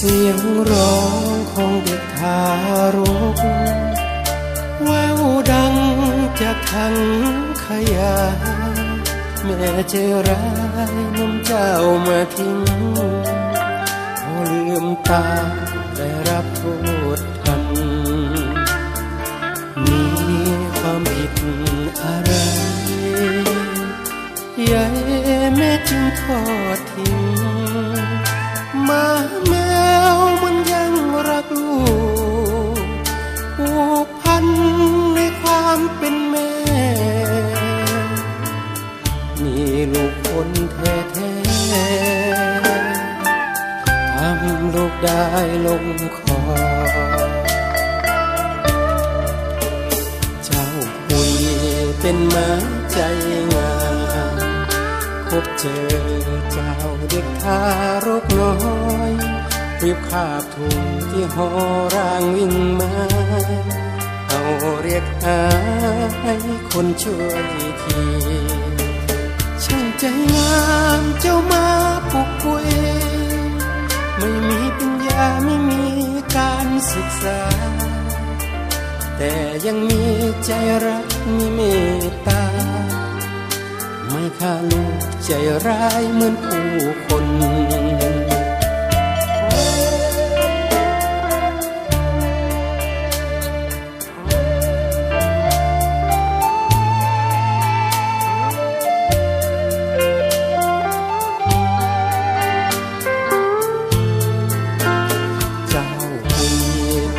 สียงร้องของเด็กทารกแววดังจากทังขยะแม่เจร้ายน้ำเจ้ามาทิ้งพอลืมตาได้รับโทษทัน มีความผิดอะไรยายแม่จึงทอดทิ้งมา ลูกได้ลงคอ เจ้าคุยเป็นมาใจงามพบเจอเจ้าเด็กทารกน้อยรีบขาบถุงที่หอร่างวิ่งมา เอาเรียกหาให้คนช่วยทีช่างใจงามเจ้ามาปุกปุย ไม่มีการศึกษา แต่ยังมีใจรักมีเมตตา ไม่ฆ่าลูกใจร้ายเหมือนผู้คน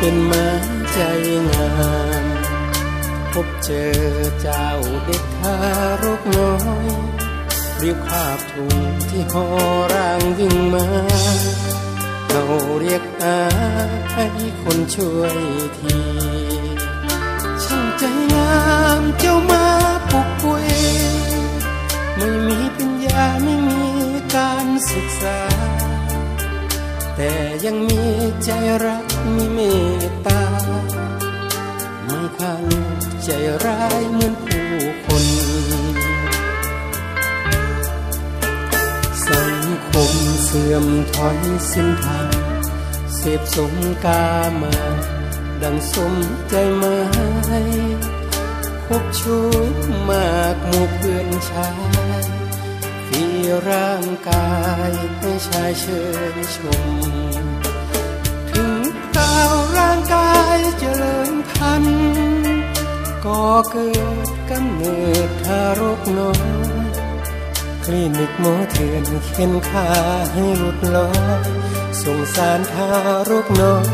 เป็นมาใจงามพบเจอเจ้าเด็กทารกน้อยรีบคาพถุงที่หอร่างวิ่งมาเราเรียกอาให้คนช่วยทีช่างใจงามเจ้ามา แต่ยังมีใจรักมีเมตตาไม่ฆ่าลูกใจร้ายเหมือนผู้คน สังคมเสื่อมถอยสิ้นทางเสพสมกามา ดังสมใจไม้คบชู้มากหมู่เพื่อนชาย ฟีร่างกายให้ชายเชิญชม ถึงคราวร่างกายเจริญพันธุ์ก็เกิดกำเนิดทารกน้อยคลินิกหมอเถื่อนเข็นขาให้หลุดลอยสงสารทารกน้อย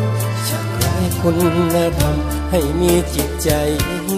ชักไร้คุณธรรมให้มีจิตใจง